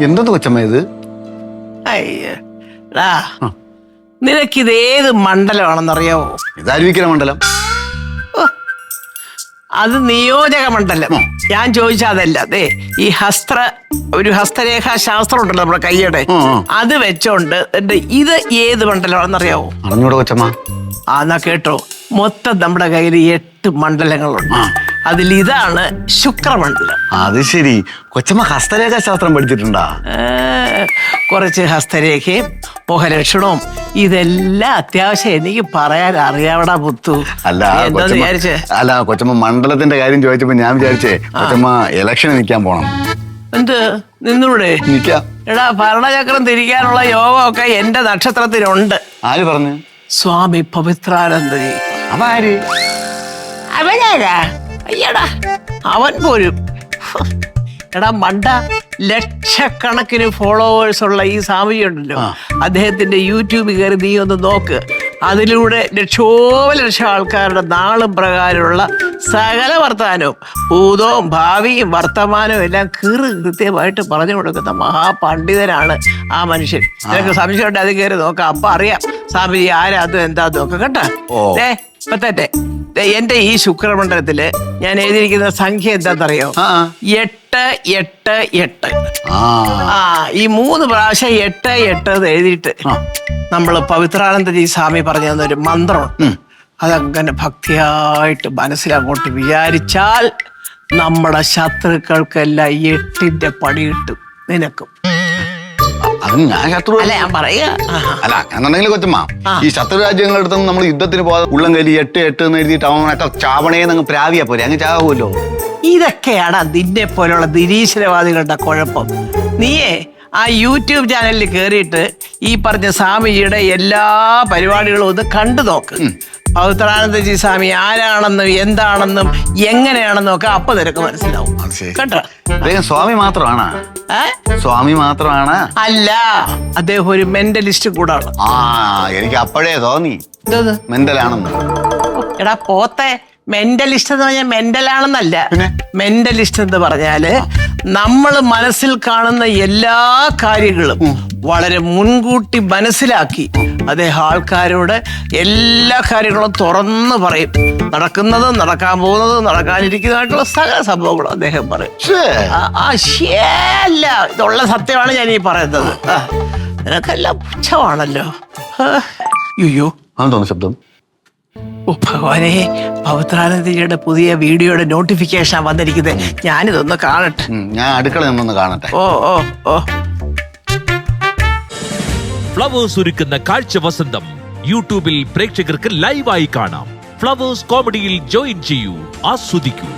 എന്തെന്ന് കൊച്ചമ്മ ഇത്? അയ്യോ എടാ നിനക്കിത് ഏത് മണ്ഡലമാണെന്നറിയാവോ? ഇതായിരിക്കണ മണ്ഡലം. അത് നിയോജക മണ്ഡലം. ഞാൻ ചോദിച്ചതല്ല അതെ ഈ ഹസ്ത്ര ഒരു ഹസ്തരേഖാ ശാസ്ത്രം ഉണ്ടല്ലോ നമ്മുടെ ഉം. അത് വെച്ചോണ്ട് എന്റെ ഇത് ഏത് മണ്ഡലമാണെന്നറിയാവോ? അറിഞ്ഞൂടെ കൊച്ചമ്മ? ആ എന്നാ കേട്ടോ. മൊത്തം നമ്മുടെ കയ്യിൽ എട്ട് മണ്ഡലങ്ങളുണ്ട്. അതിൽ ഇതാണ് ശുക്രമണ്ഡലം. അത് ശരി. കൊച്ചമ്മ ഹസ്തരേഖാ ശാസ്ത്രം പഠിച്ചിട്ടുണ്ടാ? കുറച്ച് ഹസ്തരേഖയും മുഖലക്ഷണവും ഇതെല്ലാം അത്യാവശ്യം എനിക്ക് പറയാൻ അറിയാവടാ പുത്തു. അല്ല കൊച്ചമ്മ വിചാരിച്ചേ? അല്ല കൊച്ചമ്മ മണ്ഡലത്തിന്റെ കാര്യം ചോദിച്ചപ്പോ ഞാൻ വിചാരിച്ചേ കൊച്ചമ്മ ഇലക്ഷൻ നിൽക്കാൻ പോണം. എന്ത്? നിന്നൂടെ? എടാ ഭരണചക്രം തിരിക്കാനുള്ള യോഗമൊക്കെ എന്റെ നക്ഷത്രത്തിനുണ്ട് ആര് പറഞ്ഞു? സ്വാമി പവിത്രാനന്ദജി അപ്പൊ ആര് അവനാരാ? അയ്യടാ. അവൻ പോലും. എടാ മണ്ട ലക്ഷക്കണക്കിന് ഫോളോവേഴ്സ് ഉള്ള ഈ സ്വാമിജി ഉണ്ടല്ലോ. അദ്ദേഹത്തിന്റെ യൂട്യൂബ് കയറി നീ ഒന്ന് നോക്ക്. അതിലൂടെ ലക്ഷോപ ലക്ഷം ആൾക്കാരുടെ നാളും പ്രകാരമുള്ള സകല വർത്തമാനവും ഭൂതവും ഭാവിയും വർത്തമാനവും എല്ലാം കീറ് കൃത്യമായിട്ട് പറഞ്ഞു കൊടുക്കുന്ന മഹാപണ്ഡിതനാണ് ആ മനുഷ്യൻ. നിനക്ക് സംശയമുണ്ട് അത് കയറി നോക്കാം. അപ്പൊ അറിയാം. സ്വാമിജി ആരാ? അതും എന്താ? നോക്കാം കേട്ടാ. തന്നെ ദേ, എന്റെ ഈ ശുക്രമണ്ഡലത്തിൽ ഞാൻ എഴുതിയിരിക്കുന്ന സംഖ്യ എന്താണെന്നറിയോ? ആ ആ. എട്ട് എട്ട് എട്ട്. ആ. ആ ഈ മൂന്ന് പ്രാവശ്യം എട്ട് എട്ട് എന്ന് എഴുതിയിട്ട് ആ. നമ്മൾ പവിത്രാനന്ദജി സ്വാമി പറഞ്ഞു തന്നൊരു മന്ത്രമുണ്ട് അതങ്ങനെ ഭക്തിയായിട്ട് മനസ്സിലങ്ങോട്ട് വിചാരിച്ചാൽ നമ്മുടെ ശത്രുക്കൾക്കെല്ലാം എട്ടിന്റെ പണി കിട്ടും നിനക്കും. അത് ഞാൻ ശത്രു അല്ല ഞാൻ പറയുക. അല്ല എന്നുണ്ടെങ്കിൽ കൊച്ചമ്മ. ഈ ശത്രു രാജ്യങ്ങളുടെ നമ്മൾ യുദ്ധത്തിന് പോകാതെ ഉള്ളം കലി എട്ട് എട്ട് എന്ന് എഴുതിയിട്ട് അവനൊക്കെ ചാവണേന്ന് അങ്ങ് പ്രാവിയാ പോലെ അങ്ങ് ചാവുമല്ലോ. ഇതൊക്കെയാണ് നിന്നെ പോലുള്ള നിരീശ്വരവാദികളുടെ കുഴപ്പം. നീയേ ആ യൂട്യൂബ് ചാനലിൽ കയറിയിട്ട് ഈ പറഞ്ഞ സ്വാമിജിയുടെ എല്ലാ പരിപാടികളും ഒന്ന് കണ്ടു നോക്ക്. പവിത്രാനന്ദജി സ്വാമി ആരാണെന്നും എന്താണെന്നും എങ്ങനെയാണെന്നും ഒക്കെ അപ്പൊ നിനക്ക് മനസ്സിലാവും. കേട്ടോ? അദ്ദേഹം സ്വാമി മാത്രമാണ്. സ്വാമി മാത്രമാണ്. അല്ല അദ്ദേഹം ഒരു മെന്റലിസ്റ്റ് കൂടാണ് ആ എനിക്ക് അപ്പോഴേ തോന്നി. മെന്റലാണെന്ന്. എടാ പോത്തെ മെന്റലിസ്റ്റ് എന്ന് പറഞ്ഞാൽ മെന്റലാണെന്നല്ല? മെന്റലിസ്റ്റ് എന്ന് പറഞ്ഞാൽ നമ്മൾ മനസ്സിൽ കാണുന്ന എല്ലാ കാര്യങ്ങളും വളരെ മുൻകൂട്ടി മനസ്സിലാക്കി അദ്ദേഹം ആൾക്കാരോട് എല്ലാ കാര്യങ്ങളും തുറന്നു പറയും. നടക്കുന്നത് നടക്കാൻ പോകുന്നത് നടക്കാനിരിക്കുന്നതായിട്ടുള്ള സകല സംഭവങ്ങളും അദ്ദേഹം പറയും. അല്ല ഇതുള്ള സത്യമാണ് ഞാൻ ഈ പറയുന്നത്. നിനക്കെല്ലാം പുച്ഛമാണല്ലോ. അയ്യോ അതെന്ന് തോന്നുന്നു ശബ്ദം. ഓ ഭഗവാനെ പവിത്രാനന്ദിയുടെ പുതിയ വീഡിയോയുടെ നോട്ടിഫിക്കേഷൻ വന്നിരിക്കുന്നത് ഞാനിതൊന്ന് കാണട്ടെ. ഞാൻ അടുക്കള നിന്നൊന്ന് കാണട്ടെ. ഓ ഓ ഓ. ഫ്ലവേഴ്സ് ഒരുക്കുന്ന കാഴ്ച വസന്തം യൂട്യൂബിൽ പ്രേക്ഷകർക്ക് ലൈവായി കാണാം. ഫ്ലവേഴ്സ് കോമഡിയിൽ ജോയിൻ ചെയ്യൂ ആസ്വദിക്കൂ.